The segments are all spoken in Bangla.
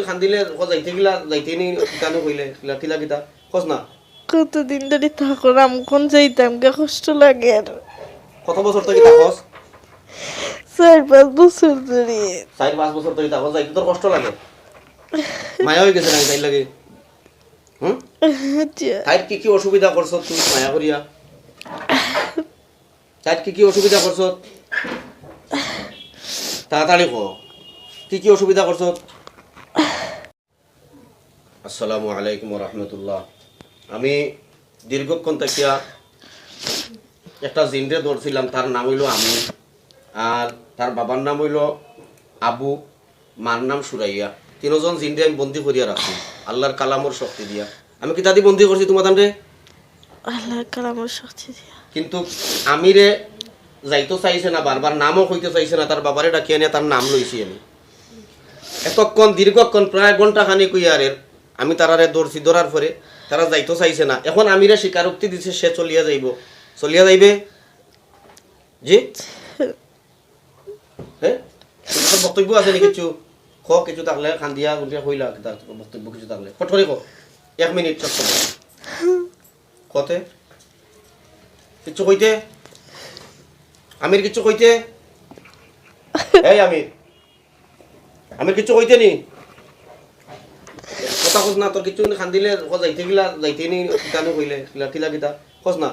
খান্দিলে যাইতে গিলা যাইতে নি কিতানো কইলে কিলা কিলা কিতা কস না। কতদিন ধরে থাকো রামখন যাইতাম কে কষ্ট লাগে আর কত বছর থেকে থাকস চার পাঁচ বছর ধরে চার পাঁচ বছর থেকে থাকস যাইতে তোর কষ্ট লাগে। মায়া হয়ে গেছে নাকি তাই লাগে। হুম? আচ্ছা, কি কি অসুবিধা করছ তুই মায়া করিয়া তাইর কি কি অসুবিধা করছ তাড়াতাড়ি ক। কি কি অসুবিধা করছ আসসালামু আলাইকুম রহমতুল্লাহ। আমি দীর্ঘক্ষণ থাকিয়া একটা জিনরে ধরছিলাম তার নাম হইল আমি আর তার বাবার নাম হইল আবু মার নাম সুরাইয়া। তিনজন জিনরে আমি বন্দি করিয়া রাখছি আল্লাহর কালামর শক্তি দিয়া। আমি কি তাদি বন্দি করছি তোমার তান্ডে আল্লাহ কালামের শক্তি দিয়া। কিন্তু আমিরে যাইতো চাইছে না বারবার নামও কইতে চাইছে না তার বাবারে ডাকিয়ে নিয়ে তার নাম লইছি আমি। এতক্ষণ দীর্ঘক্ষণ প্রায় ঘণ্টা খানি কুইয়ারের আমি তারারে দৌড়ছি দৌড়ার পরে তারা যাইতো চাইছে না। এখন আমিরে স্বীকারোক্তি দিছে, সে চলিয়া যাইব। চলিয়া যাইবে? জি? হ্যাঁ বক্তব্য আছে নি কিছু? খ কিছু থাকলে খান্দিয়া গুন্দিয়া কইলা বক্তব্য কিছু থাকলে ফটফরি ক। এক মিনিট চট। কতে? কিচ্ছু কইতে? আমির কিছু কইতে? এই আমির আমির কিছু কইতে নি? কথা কস না তোর কিচ্ছু খান দিলে যাইতে গিলা যাইতে নি কিতানো কইলে কিলা কিলা কিতা কস না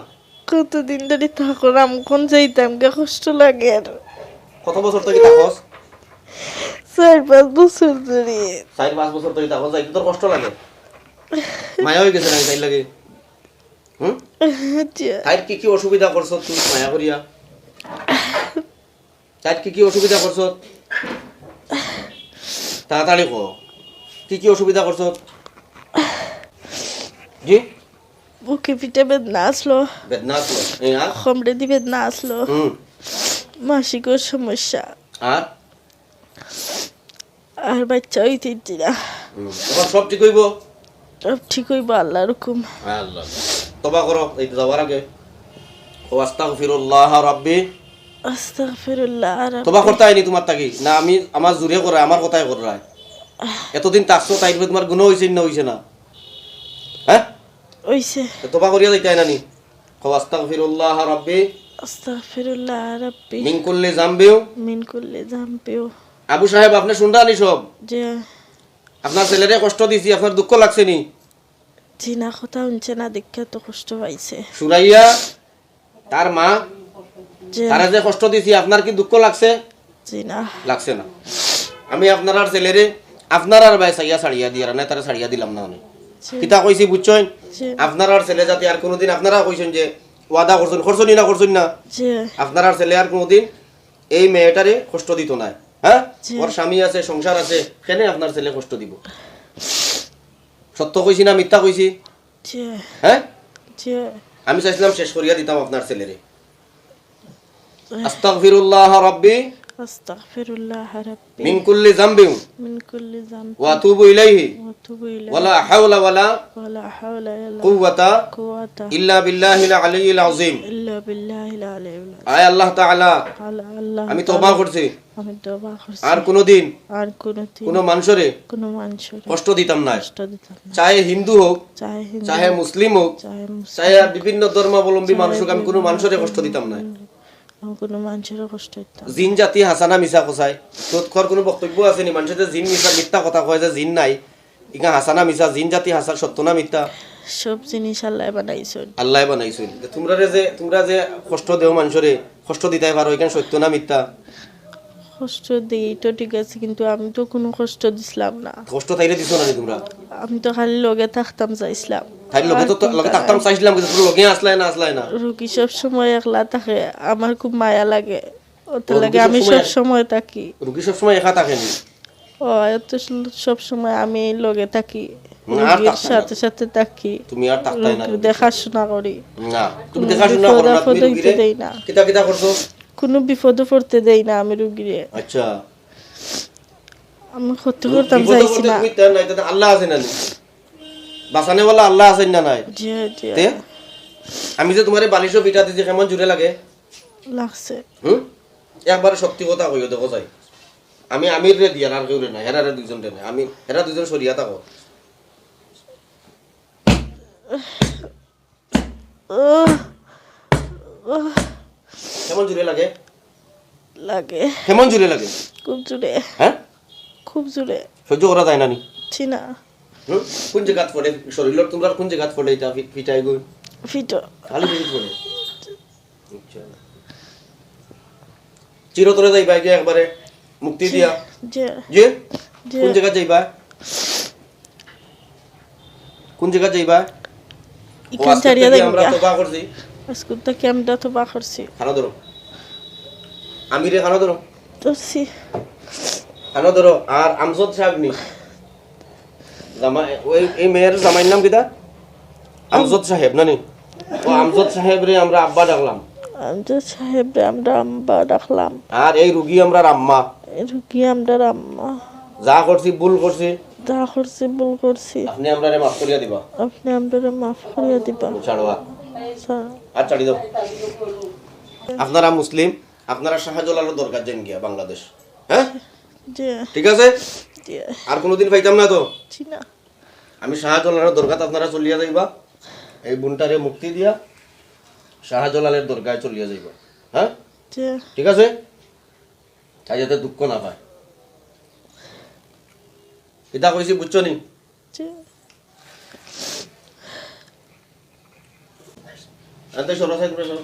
কতদিন ধরে থাকো রামখন যাইতাম কে কষ্ট লাগে আর কত বছর থেকে থাকস চার পাঁচ বছর ধরে চার পাঁচ বছর থেকে থাকস যাইতে তোর কষ্ট লাগে। মায়া হয়ে গেছে নাকি তাই লাগে? হুম? তাইর কি কি অসুবিধা করছ তুই মায়া করিয়া তাইর কি কি অসুবিধা করছ তাড়াতাড়ি ক। কি কি অসুবিধা করছ জি বুকে পিঠে বেদনা আসলো বেদনা আসলো এই আর কমরে দি বেদনা আসলো হুম মাসিকর সমস্যা আর আর বাচ্চা হইতে দিচ্ছি না সব ঠিক হইব সব ঠিক হইব আল্লাহ তবা করো এই যাওয়ার আগে ও আস্তাগফিরুল্লাহ রাব্বি আস্তাগফিরুল্লাহ আর তবা করতে আইনি তোমার তাকি না আমি আমার জুড়ে করে আমার কথাই করে এতদিন তাকছো তাই তোমার গুণ হয়েছে না হয়েছে না হ্যাঁ ওইছে তোবা করিয়া যাইতে না নি কো আস্তাগফিরুল্লাহ রাব্বি আস্তাগফিরুল্লাহ রাব্বি মিন কুল্লি জামবিউ মিন করলে জাম্পেও আবু সাহেব আপনি শুনরা নি সব যে আপনার ছেলেরে কষ্ট দিছি আপনার দুঃখ লাগছে নি? জিনা কথা শুনছে না দেখে তো কষ্ট পাইছে। সুরাইয়া তার মা তারা যে কষ্ট দিছি আপনার কি দুঃখ লাগছে? জিনা। লাগছে না। আমি আপনার ছেলেরে আপনার আর ভাই সাইয়া ছাড়িয়া দিয়া না তারা ছাড়িয়া দিলাম না অনেক কিতা কইছি বুঝছেন যে আপনার আর ছেলে যাতে আর কোনোদিন আপনারা কইছেন যে ওয়াদা করছেন করছেন না করছেন না? যে আপনার আর ছেলে আর কোনোদিন এই মেয়েটারে কষ্ট দিত না হ্যাঁ? ওর স্বামী আছে সংসার আছে কেনে আপনার ছেলে কষ্ট দিব? সত্য কইছি না মিথ্যা কইছি? হ্যাঁ? আমি চাইছিলাম শেষ করিয়া দিতাম আপনার ছেলেরে। আস্তাগফিরুল্লাহ রাব্বি আস্তাগফিরুল্লাহ রাব্বি মিন কুল্লি মিন কুল্লি ওয়া ইলাইহি ওয়া তুবু ইলাইহি ওয়ালা হাওলা ওয়ালা ওয়ালা হাওলা ইল্লা কুওয়াতা কুওয়াতা ইল্লা বিল্লাহিল আলিয়্যিল আযীম ইল্লা বিল্লাহিল আলিয়্যিল আয় আল্লাহ তাআলা আল্লাহ আমি তওবা করছি। আমি তওবা করছি। আর কোনোদিন আর কোনোদিন কোনো মানুষরে কোনো মানুষের কষ্ট দিতাম না। কষ্ট দিতাম না। চাহে হিন্দু হোক চাহে হিন্দু চাহে মুসলিম হোক চাহে চাহে বিভিন্ন ধর্মাবলম্বী মানুষকে আমি কোনো মানুষের কষ্ট দিতাম না। কোনো মানুষের কষ্ট। জিন জাতি হাসানা মিছা কসাই তোর কোনো বক্তব্য আছে নি? মানুষের যে জিন মিছা মিথ্যা কথা কয় যে জিন নাই। ইকা হাসানা মিছা জিন জাতি হাসা সত্য না মিথ্যা? সব জিনিস আল্লাহ বানাইছেন। আল্লাহ বানাইছিল তোমরা যে তোমরা যে কষ্ট দেও মানুষরে কষ্ট দিতে পারো এখানে সত্য না মিথ্যা? কষ্ট দিই তো ঠিক আছে কিন্তু আমি তো কোনো কষ্ট দিছিলাম না। কষ্ট তাইলে দিছো না তোমরা? আমি তো খালি লগে থাকতাম চাইছিলাম তাই লগে তো লগে থাকতাম চাইছিলাম কিন্তু লগে আসলাই না আসলাই না রুগী সব সময় একলা থাকে আমার খুব মায়া লাগে ওতে লাগে আমি সবসময়- সব সময় থাকি রুগী সবসময় একা থাকেনি ও এত সব সময় আমি লগে থাকি রুগীর সাথে সাথে থাকি তুমি আর থাকতাই না দেখাশোনা করি না তুমি দেখাশোনা বিপদ করো না তুমি রুগীরে দেই না। করছ কোনো বিপদে পড়তে দেই না আমি রুগীরে আচ্ছা আমি ক্ষতি করতাম চাইছি না আল্লাহ আছে নি? বাঁচানে বলা আল্লাহ আছেন না নাই? তে? আমি যে তোমার বালিশও বিটা দিছি কেমন জুড়ে লাগে? লাগছে। হুম? একবারে সত্যি কথা কইও দেখো যাই। আমি আমির রে দিয়ার আর কেউ রে না হেরা রে দুজন রে না আমি হেরা দুজন সরিয়া থাকো। কেমন জুড়ে লাগে? লাগে। কেমন জুড়ে লাগে? খুব জোরে। হ্যাঁ? খুব জোরে। সহ্য করা যায় না নি? চিনা হুম? কোন জায়গাত পড়ে? শরীরের তোমরা কোন জায়গাত পড়ে এটা? ফিটাই ফিটো খালি ফিট পড়ে? আচ্ছা। চিরতরে যাইবা গিয়ে একবারে মুক্তি দিয়া? যে কোন জায়গা যাইবা? কোন জায়গা যাইবা? ইখান চারিয়া দেখি আমরা তোবা করছি? আজকে থেকে আমরা তো বা করছি? খানা ধরো। আমিরে খানা ধরো। খানা ধরো। আর আমজদ সাহেব নি জামাই ওই এই মেয়ের জামাইয়ের নাম কিটা আমজদ সাহেব নানি? ও আমজদ সাহেব রে আমরা আব্বা ডাকলাম। আমরা সাহেব আমরা আম্বা ডাকলাম। আর এই রুগী আমরা আম্মা। এই রুগী আমরা আম্মা। যা করছি ভুল করছি। যা করছি ভুল করছি। আপনি আমরা মাফ করিয়া দিবা। আপনি আমরা মাফ করিয়া দিবা। ছাড়বা আর ছাড়ি দাও। আপনারা মুসলিম আপনারা শাহজালালের দরকার যেন গিয়া বাংলাদেশ। হ্যাঁ? ঠিক আছে? আর কোনোদিন পাইতাম না তো। চিনা আমি শাহজালালের দরকার আপনারা চলিয়া যাইবা। এই বুনটারে মুক্তি দিয়া শাহজালালের দরকার চলিয়া যাইবা। হ্যাঁ? ঠিক আছে? তাই যাতে দুঃখ না পায়। এটা কইছি বুঝছ নি? যে সরো সাইড করে সরো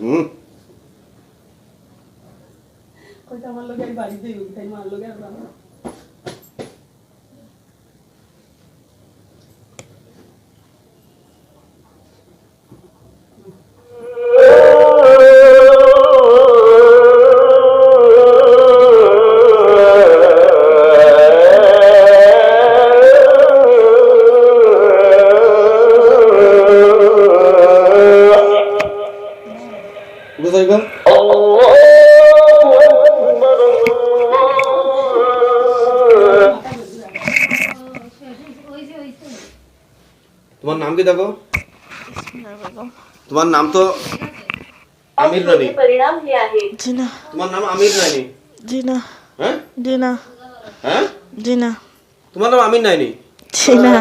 হুম। কইটা আমার লোকের বাড়িতে তাই মার লোকের বাবা দেখো। তোমার নাম তো আমির রানী। তোমার নাম আমির রানী। জিনা। হ্যাঁ? জিনা। হ্যাঁ? জি না তোমার নাম আমির রানী। জি না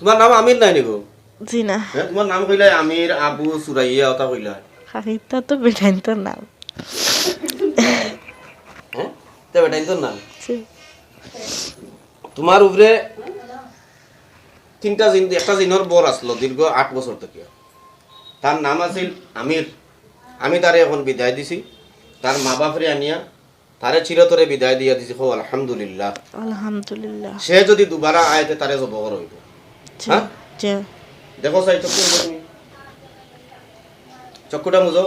তোমার নাম আমির রানী গো। জি হ্যাঁ তোমার নাম কইলা আমির আবু সুরাইয়া ওটা কইলা। খারিতা তো বেটাইন তো নাম। হ্যাঁ? তো বেটাইন তো নাম? জি তোমার উপরে তিনটা জিন একটা জিনর বর আসলো দীর্ঘ আট বছর থেকে। তার নাম আছিল আমির। আমি তারে এখন বিদায় দিছি। তার মা বাপরে আনিয়া তারে চিরতরে বিদায় দিয়া দিছি। হো আলহামদুলিল্লাহ। আলহামদুলিল্লাহ। সে যদি দুবারা আয়তে তারে জবগর হইব জি হ্যাঁ? দেখো চাই চক্ষু চক্ষুটা মুজো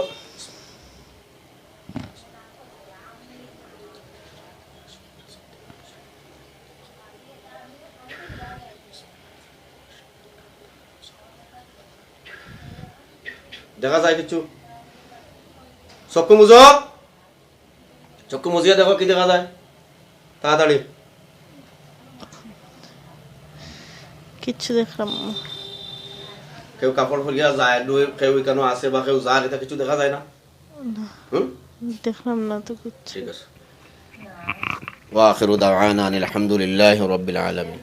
দেখা যায় কিছু চক্ষু মুজো চক্ষু মুজিয়া দেখো কি দেখা যায় তাড়াতাড়ি কিচ্ছু দেখলাম না। কেউ কাপড় খুলিয়া যায় দুই কেউ এখানে আছে বা কেউ যায় এটা কিছু দেখা যায় না হুম দেখলাম না তো কিচ্ছু ঠিক আছে واخر دعوانا ان الحمد لله رب العالمين